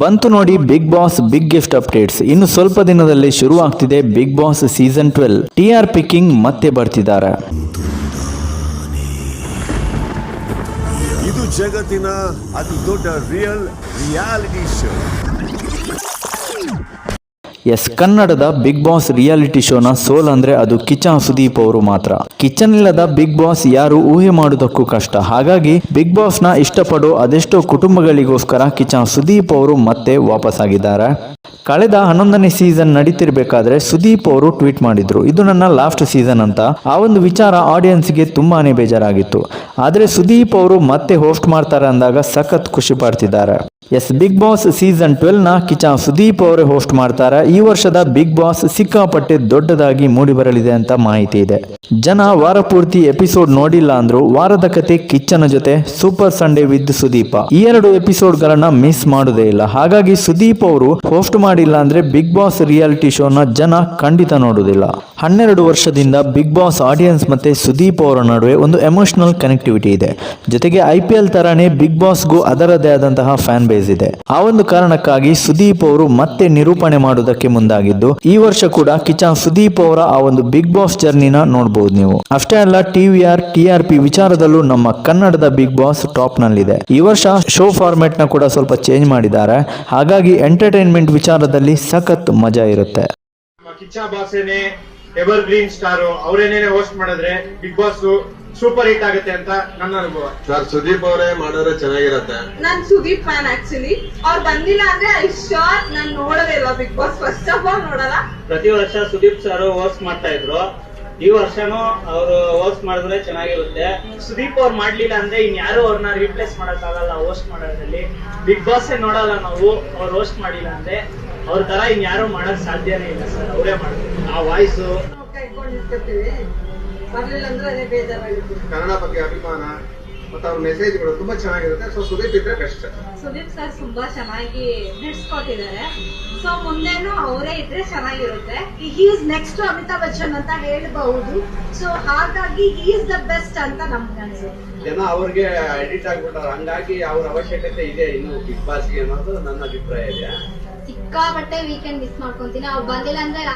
ಬಂತು ನೋಡಿ Bigg Boss big gift updates ಇನ್ನು ಸ್ವಲ್ಪ ದಿನದಲ್ಲಿ ಶುರು ಆಗ್ತಿದೆ Bigg Boss season twelve T R picking king ಮತ್ತೆ ಬರ್ತಿದ್ದಾರೆ. ಇದು ಜಗತ್ತಿನ ಅತಿ ದೊಡ್ಡ ರಿಯಲ್ ರಿಯಾಲಿಟಿ ಶೋ ಎಸ್, ಕನ್ನಡದ ಬಿಗ್ ಬಾಸ್ ರಿಯಾಲಿಟಿ ಶೋನ ಸೋಲ್ ಅಂದ್ರೆ ಅದು ಕಿಚನ್ ಸುದೀಪ್ ಅವರು ಮಾತ್ರ. ಕಿಚನ್ ಇಲ್ಲದ ಬಿಗ್ ಬಾಸ್ ಯಾರು ಊಹೆ ಮಾಡುವುದಕ್ಕೂ ಕಷ್ಟ. ಹಾಗಾಗಿ ಬಿಗ್ ಬಾಸ್ನ ಇಷ್ಟಪಡೋ ಅದೆಷ್ಟೋ ಕುಟುಂಬಗಳಿಗೋಸ್ಕರ ಕಿಚನ್ ಸುದೀಪ್ ಅವರು ಮತ್ತೆ ವಾಪಸ್ ಆಗಿದ್ದಾರೆ ಕಳೆದ ಹನ್ನೊಂದನೇ ಸೀಸನ್ ನಡೀತಿರ್ಬೇಕಾದ್ರೆ ಸುದೀಪ್ ಅವರು ಟ್ವೀಟ್ ಮಾಡಿದ್ರು, ಇದು ನನ್ನ ಲಾಸ್ಟ್ ಸೀಸನ್ ಅಂತ. ಆ ಒಂದು ವಿಚಾರ ಆಡಿಯನ್ಸ್ಗೆ ತುಂಬಾನೇ ಬೇಜಾರಾಗಿತ್ತು. ಆದ್ರೆ ಸುದೀಪ್ ಅವರು ಮತ್ತೆ ಹೋಸ್ಟ್ ಮಾಡ್ತಾರೆ ಅಂದಾಗ ಸಖತ್ ಖುಷಿ ಪಡ್ತಿದ್ದಾರೆ. ಎಸ್ ಬಿಗ್ ಬಾಸ್ ಸೀಸನ್ ಟ್ವೆಲ್ನ ಕಿಚಾ ಸುದೀಪ್ ಅವರೇ ಹೋಸ್ಟ್ ಮಾಡ್ತಾರೆ. ಈ ವರ್ಷದ ಬಿಗ್ ಬಾಸ್ ಸಿಕ್ಕಾಪಟ್ಟೆ ದೊಡ್ಡದಾಗಿ ಮೂಡಿ ಬರಲಿದೆ ಅಂತ ಮಾಹಿತಿ ಇದೆ. ಜನ ವಾರ ಪೂರ್ತಿ ಎಪಿಸೋಡ್ ನೋಡಿಲ್ಲ ಅಂದ್ರು ವಾರದ ಕತೆ ಕಿಚ್ಚನ ಜೊತೆ ಸೂಪರ್ ಸಂಡೇ ವಿತ್ ಸುದೀಪ. ಈ ಎರಡು ಎಪಿಸೋಡ್ ಗಳನ್ನ ಮಿಸ್ ಮಾಡೋದೇ ಇಲ್ಲ. ಹಾಗಾಗಿ ಸುದೀಪ್ ಅವರು ಹೋಸ್ಟ್ ಮಾಡಿಲ್ಲ ಅಂದ್ರೆ ಬಿಗ್ ಬಾಸ್ ರಿಯಾಲಿಟಿ ಶೋನ ಜನ ಖಂಡಿತ ನೋಡುವುದಿಲ್ಲ ಹನ್ನೆರಡು ವರ್ಷದಿಂದ ಬಿಗ್ ಬಾಸ್ ಆಡಿಯನ್ಸ್ ಮತ್ತೆ ಸುದೀಪ್ ಅವರ ನಡುವೆ ಒಂದು ಎಮೋಷನಲ್ ಕನೆಕ್ಟಿವಿಟಿ ಇದೆ. ಜೊತೆಗೆ ಐ ಪಿ ಎಲ್ ತರಾನೇ ಬಿಗ್ ಬಾಸ್ಗೂ ಅದರದೇ ಆದಂತಹ ಫ್ಯಾನ್ ಬೇಸ್ ಇದೆ ಆ ಒಂದು ಕಾರಣಕ್ಕಾಗಿ ಸುದೀಪ್ ಅವರು ಮತ್ತೆ ನಿರೂಪಣೆ ಮಾಡುವುದಕ್ಕೆ ಮುಂದಾಗಿದ್ದು, ಈ ವರ್ಷ ಕೂಡ ಕಿಚನ್ ಸುದೀಪ್ ಅವರ ಆ ಒಂದು ಬಿಗ್ ಬಾಸ್ ಜರ್ನಿನ ನೋಡಬಹುದು ನೀವು. ಅಷ್ಟೇ ಅಲ್ಲ ಟಿವಿ ಟಿಆರ್ ಪಿ ವಿಚಾರದಲ್ಲೂ ನಮ್ಮ ಕನ್ನಡದ ಬಿಗ್ ಬಾಸ್ ಟಾಪ್ ನಲ್ಲಿದೆ ಈ ವರ್ಷ ಶೋ ಫಾರ್ಮೆಟ್ನ ಕೂಡ ಸ್ವಲ್ಪ ಚೇಂಜ್ ಮಾಡಿದ್ದಾರೆ. ಹಾಗಾಗಿ ಎಂಟರ್ಟೈನ್ಮೆಂಟ್ ವಿಚಾರದಲ್ಲಿ ಸಖತ್ ಮಜಾ ಇರುತ್ತೆ. ಎವರ್ ಗ್ರೀನ್ ಸ್ಟಾರ್ ಅವರೇನೇನೆ ಹೋಸ್ಟ್ ಮಾಡಿದ್ರೆ ಬಿಗ್ ಬಾಸ್ ಸೂಪರ್ ಹಿಟ್ ಆಗುತ್ತೆ ಅಂತ ನನ್ನ ಅನುಭವ. ಸರ್ ಸುದೀಪ್ ಅವರೇ ಮಾಡಿದ್ರೆ ಚೆನ್ನಾಗಿರತ್ತೆ. ನಾನ್ ಸುದೀಪ್ ಫ್ಯಾನ್ ಆಕ್ಚುಲಿ ಅವ್ರು ಬಂದಿಲ್ಲ ಅಂದ್ರೆ ಐ ಶೋರ್ ನಾನ್ ನೋಡೋದೇ ಇಲ್ಲ Bigg Boss first of all ನೋಡಲ್ಲ. ಪ್ರತಿ ವರ್ಷ ಸುದೀಪ್ ಸರ್ ಹೋಸ್ಟ್ ಮಾಡ್ತಾ ಇದ್ರು. ಈ ವರ್ಷನೂ ಅವರು ಹೋಸ್ಟ್ ಮಾಡಿದ್ರೆ ಚೆನ್ನಾಗಿರುತ್ತೆ. ಸುದೀಪ್ ಅವ್ರು ಮಾಡ್ಲಿಲ್ಲ ಅಂದ್ರೆ ಇನ್ಯಾರು ಅವ್ರನ್ನ ರೀಪ್ಲೇಸ್ ಮಾಡಕ್ಕಾಗಲ್ಲ ಹೋಸ್ಟ್ ಮಾಡೋದ್ರಲ್ಲಿ. ಬಿಗ್ ಬಾಸ್ ನೋಡಲ್ಲ ನಾವು. ಅವ್ರು ಹೋಸ್ಟ್ ಮಾಡಿಲ್ಲ ಅಂದ್ರೆ ಅವ್ರ ತರ ಇನ್ಯಾರು ಮಾಡಕ್ ಸಾಧ್ಯನೇ ಇಲ್ಲ ಸರ್. ಅವರೇ ಮಾಡ್ತಾರೆ ಆ ವಾಯ್ಸ್ ಕೈಕೊಂಡಿರ್ತೀವಿ ಬರ್ಲಿಲ್ಲ ಅಂದ್ರೆ ಅದೇ ಬೇಜಾರಾಗುತ್ತೆ. ಕನ್ನಡ ಬಗ್ಗೆ ಅಭಿಮಾನ. ಮತ್ತೆ ಅವ್ರ ಮೆಸೇಜ್ಗಳು ತುಂಬಾ ಚೆನ್ನಾಗಿರುತ್ತೆ. ಸೊ ಸುದೀಪ್ ಇದ್ರೆ ಬೆಸ್ಟ್ ಸುದೀಪ್ ಸರ್ ತುಂಬಾ ಚೆನ್ನಾಗಿ ಬಿಡ್ಸ್ಕೊಟ್ಟಿದ್ದಾರೆ ಸೊ ಮುಂದೆನೂ ಅವರೇ ಇದ್ರೆ ಚೆನ್ನಾಗಿರುತ್ತೆ. ಈಸ್ ನೆಕ್ಸ್ಟ್ ಅಮಿತಾಬ್ ಬಚ್ಚನ್ ಅಂತ ಹೇಳ್ಬಹುದು. ಸೊ ಹಾಗಾಗಿ ಈಸ್ ದ ಬೆಸ್ಟ್ ಅಂತ ನಮ್ಗೆ ಅನ್ಸುತ್ತೆ. ಜನ ಅವ್ರಿಗೆ ಎಡಿಟ್ ಆಗ್ಬಿಟ್ಟಾರ. ಹಂಗಾಗಿ ಅವ್ರ ಅವಶ್ಯಕತೆ ಇದೆ ಇನ್ನು ಬಿಗ್ ಬಾಸ್ಗೆ ಅನ್ನೋದು ನನ್ನ ಅಭಿಪ್ರಾಯ ಇದೆ. ಸಿಕ್ಕಾಪಟ್ಟೆ ವೀಕೆಂಡ್ ಮಿಸ್ ಮಾಡ್ಕೊಂತೀನಿ. ಅವ್ರು ಬಂದಿಲ್ಲ ಅಂದ್ರೆ